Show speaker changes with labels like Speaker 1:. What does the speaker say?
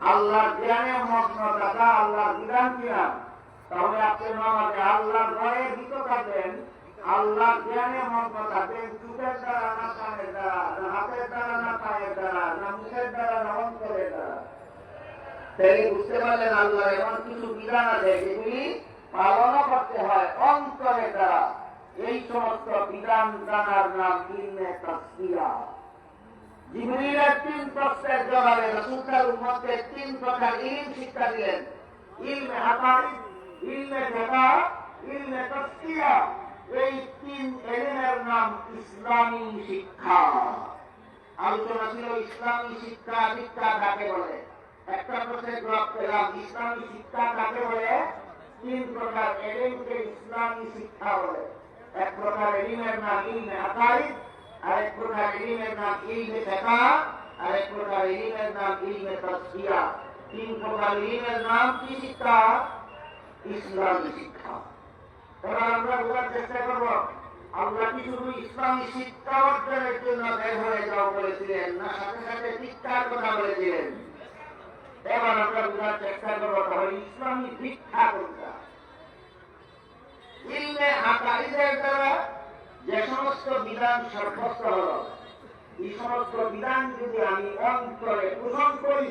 Speaker 1: আল্লাহর জ্ঞানে মগ্ন থাকা, আল্লাহর বিধান কিনা? তাহলে আপনি নামাজে আল্লাহর ভয়ে ভীত থাকবেন। আল্লাহর জ্ঞানে মগ্ন থাকবেন চুপের দ্বারা না, কানের দ্বারা না, হাতের দ্বারা না, পায়ের দ্বারা না, মুখের দ্বারা না, অন্তরের দ্বারা। তাহলে বুঝতে পারলেন আল্লাহ এমন কিছু বিধান আছে যেগুলি পালনও করতে হয় অন্তরের দ্বারা। এই সমস্ত বিধান জানার নাম ইলমে তাসবিয়া। জিবরিলের তিন প্রশ্নের জবাবে রাসূল তার উম্মতকে তিন প্রকার ইলম শিক্ষা দিলেন। ইলমে হাকাইক ইলমে ফিকা ইলমে তাসবিয়া এই তিন এলিমের নাম ইসলামী শিক্ষা। আলোচনা ছিল ইসলামী শিক্ষা শিক্ষা কাকে বলে? একটা প্রশ্নের জবাব পেলাম, ইসলামী শিক্ষা কাকে বলে? তিন প্রকার এলিমকে ইসলামী শিক্ষা বলে। এক প্রকার এলিমের নাম ইলমে আকাইদ আরেক প্রকার ইলমের নাম ইলমে ফিকা আরেক প্রকার ইলমের নাম ইলমে তাসবিয়া। তিন প্রকার ইলমের নাম কি শিক্ষা? ইসলামী শিক্ষা। আমরা বোঝার চেষ্টা করব আল্লাহ কি শুধু ইসলামী শিক্ষা অর্জনের জন্য হয়ে যাও বলেছিলেন না, সাথে সাথে শিক্ষার কথা বলেছিলেন? এবার আমরা বোঝার চেষ্টা করব, তাহলে ইসলামী কোনটা? ইলমে দ্বারা যে সমস্ত বিধান সাব্যস্ত হল এই সমস্ত বিধান যদি আমি অন্তরে পোষণ করি